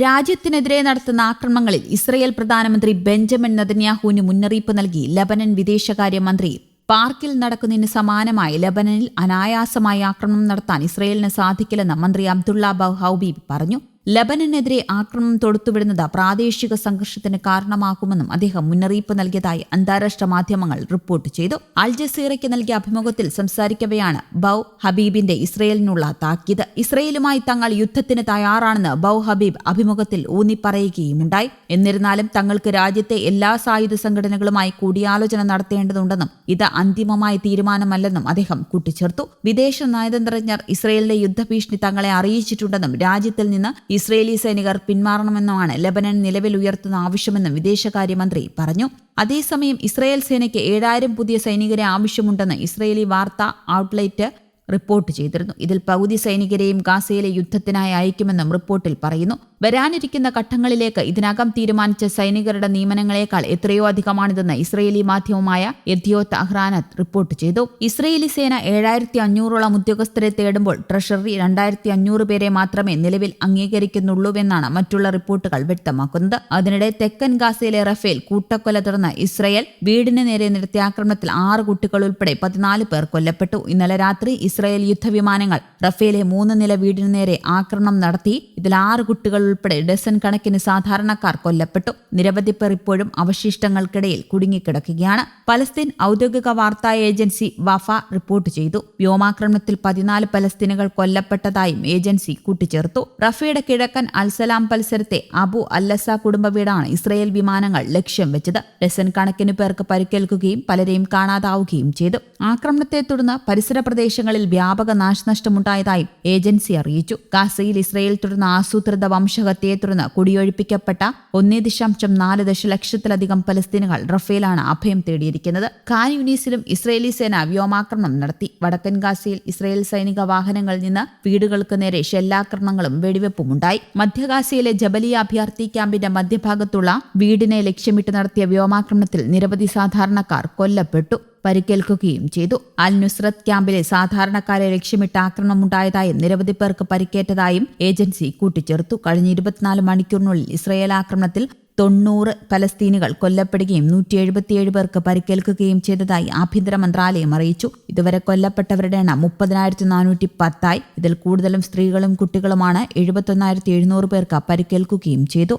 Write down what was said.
രാജ്യത്തിനെതിരെ നടത്തുന്ന ആക്രമണങ്ങളിൽ ഇസ്രയേൽ പ്രധാനമന്ത്രി ബെഞ്ചമിൻ നദന്യാഹുവിന് മുന്നറിയിപ്പ് നൽകി ലബനൻ വിദേശകാര്യമന്ത്രി പാർക്കിൽ നടക്കുന്നതിന് സമാനമായി ലബനനിൽ അനായാസമായി ആക്രമണം നടത്താൻ ഇസ്രയേലിന് സാധിക്കില്ലെന്ന് മന്ത്രി അബ്ദുള്ള ബഹ് ഹൌബീബ് പറഞ്ഞു. ലബനനെതിരെ ആക്രമണം തൊടുത്തുവിടുന്നത് പ്രാദേശിക സംഘർഷത്തിന് കാരണമാകുമെന്നും അദ്ദേഹം മുന്നറിയിപ്പ് നൽകിയതായി അന്താരാഷ്ട്ര മാധ്യമങ്ങൾ റിപ്പോർട്ട് ചെയ്തു. അൽ ജസീറയ്ക്ക് നൽകിയ അഭിമുഖത്തിൽ സംസാരിക്കവെയാണ് ബൌ ഹബീബിന്റെ ഇസ്രയേലിനുള്ള താക്കീത്. ഇസ്രയേലുമായി തങ്ങൾ യുദ്ധത്തിന് തയ്യാറാണെന്ന് ബൌ ഹബീബ് അഭിമുഖത്തിൽ ഊന്നിപ്പറയുകയുമുണ്ടായി. എന്നിരുന്നാലും തങ്ങൾക്ക് രാജ്യത്തെ എല്ലാ സായുധ സംഘടനകളുമായി കൂടിയാലോചന നടത്തേണ്ടതുണ്ടെന്നും ഇത് അന്തിമമായ തീരുമാനമല്ലെന്നും അദ്ദേഹം കൂട്ടിച്ചേർത്തു. വിദേശ നയതന്ത്രജ്ഞർ ഇസ്രയേലിന്റെ യുദ്ധഭീഷണി തങ്ങളെ അറിയിച്ചിട്ടുണ്ടെന്നും രാജ്യത്തിൽ നിന്ന് ഇസ്രയേലി സൈനികർ പിന്മാറണമെന്നുമാണ് ലബനൻ നിലവിൽ ഉയർത്തുന്ന ആവശ്യമെന്നും വിദേശകാര്യമന്ത്രി പറഞ്ഞു. അതേസമയം ഇസ്രയേൽ സേനയ്ക്ക് ഏഴായിരം പുതിയ സൈനികരെ ആവശ്യമുണ്ടെന്ന് ഇസ്രയേലി വാർത്താ ഔട്ട്ലെറ്റ് റിപ്പോർട്ട് ചെയ്തിരുന്നു. ഇതിൽ പകുതി സൈനികരെയും ഗാസയിലെ യുദ്ധത്തിനായി അയക്കുമെന്നും റിപ്പോർട്ടിൽ പറയുന്നു. വരാനിരിക്കുന്ന ഘട്ടങ്ങളിലേക്ക് ഇതിനകം തീരുമാനിച്ച സൈനികരുടെ നിയമനങ്ങളെക്കാൾ എത്രയോ അധികമാണിതെന്ന് ഇസ്രയേലി മാധ്യമമായ എദ്യോത്ത് തഹ്റാനത്ത് റിപ്പോർട്ട് ചെയ്തു. ഇസ്രയേലി സേന ഏഴായിരത്തി അഞ്ഞൂറോളം ഉദ്യോഗസ്ഥരെ തേടുമ്പോൾ ട്രഷറി രണ്ടായിരത്തി അഞ്ഞൂറ് പേരെ മാത്രമേ നിലവിൽ അംഗീകരിക്കുന്നുള്ളൂവെന്നാണ് മറ്റുള്ള റിപ്പോർട്ടുകൾ വ്യക്തമാക്കുന്നത്. അതിനിടെ തെക്കൻ ഗാസയിലെ റഫേൽ കൂട്ടക്കൊല തുടർന്ന് ഇസ്രയേൽ വീടിന് നേരെ നടത്തിയ ആക്രമണത്തിൽ ആറ് കുട്ടികൾ ഉൾപ്പെടെ പതിനാല് പേർ കൊല്ലപ്പെട്ടു. ഇന്നലെ രാത്രി ഇസ്രയേൽ യുദ്ധവിമാനങ്ങൾ റഫേലെ മൂന്ന് നില വീടിന് നേരെ ആക്രമണം നടത്തി. ഇതിൽ ആറ് കുട്ടികൾ ഉൾപ്പെടെ ഡസൻ കണക്കിന് സാധാരണക്കാർ കൊല്ലപ്പെട്ടു. നിരവധി പേർ ഇപ്പോഴും അവശിഷ്ടങ്ങൾക്കിടയിൽ കുടുങ്ങിക്കിടക്കുകയാണ്. പലസ്തീൻ ഔദ്യോഗിക വാർത്താ ഏജൻസി വഫ റിപ്പോർട്ട് ചെയ്തു. വ്യോമാക്രമണത്തിൽ പതിനാല് പലസ്തീനുകൾ കൊല്ലപ്പെട്ടതായും ഏജൻസി കൂട്ടിച്ചേർത്തു. റഫയുടെ കിഴക്കൻ അൽസലാം പരിസരത്തെ അബു അല്ലസ കുടുംബ വീടാണ് ഇസ്രയേൽ വിമാനങ്ങൾ ലക്ഷ്യം വെച്ചത്. ഡസൻ കണക്കിന് പേർക്ക് പരിക്കേൽക്കുകയും പലരെയും കാണാതാവുകയും ചെയ്തു. ആക്രമണത്തെ തുടർന്ന് പരിസര പ്രദേശങ്ങളിൽ വ്യാപക നാശനഷ്ടമുണ്ടായതായും ഏജൻസി അറിയിച്ചു. ഗാസയിൽ ഇസ്രയേൽ തുടർന്ന് ആസൂത്രിത വംശഹത്യയെ തുടർന്ന് കുടിയൊഴിപ്പിക്കപ്പെട്ട ഒന്നേ ദശാംശം നാല് ദശലക്ഷത്തിലധികം പലസ്തീനുകൾ റഫേലാണ് അഭയം തേടിയിരിക്കുന്നത്. ഖാൻ യുനീസിലും ഇസ്രയേലി സേന വ്യോമാക്രമണം നടത്തി. വടക്കൻ ഗാസയിൽ ഇസ്രയേൽ സൈനിക വാഹനങ്ങളിൽ നിന്ന് വീടുകൾക്ക് നേരെ ഷെല്ലാക്രമണങ്ങളും വെടിവെപ്പും ഉണ്ടായി മധ്യഗാസയിലെ ജബലിയ അഭയാർത്ഥി ക്യാമ്പിന്റെ മധ്യഭാഗത്തുള്ള വീടിനെ ലക്ഷ്യമിട്ട് നടത്തിയ വ്യോമാക്രമണത്തിൽ നിരവധി സാധാരണക്കാർ കൊല്ലപ്പെട്ടു. പരിക്കേൽക്കുകയും ചെയ്തു. അൽ നുസ്രത് ക്യാമ്പിലെ സാധാരണക്കാരെ ലക്ഷ്യമിട്ട് ആക്രമണം ആക്രമണമുണ്ടായതായും നിരവധി പേർക്ക് പരിക്കേറ്റതായും ഏജൻസി കൂട്ടിച്ചേർത്തു. കഴിഞ്ഞ ഇരുപത്തിനാല് മണിക്കൂറിനുള്ളിൽ ഇസ്രയേൽ ആക്രമണത്തിൽ തൊണ്ണൂറ് പലസ്തീനുകൾ കൊല്ലപ്പെടുകയും നൂറ്റി എഴുപത്തിയേഴ് പേർക്ക് പരിക്കേൽക്കുകയും ചെയ്തതായി ആഭ്യന്തര മന്ത്രാലയം അറിയിച്ചു. ഇതുവരെ കൊല്ലപ്പെട്ടവരുടെ എണ്ണം മുപ്പതിനായിരത്തി നാനൂറ്റി പത്തായി ഇതിൽ കൂടുതലും സ്ത്രീകളും കുട്ടികളുമാണ് എഴുപത്തൊന്നായിരത്തി എഴുന്നൂറ് പേർക്ക് പരിക്കേൽക്കുകയും ചെയ്തു.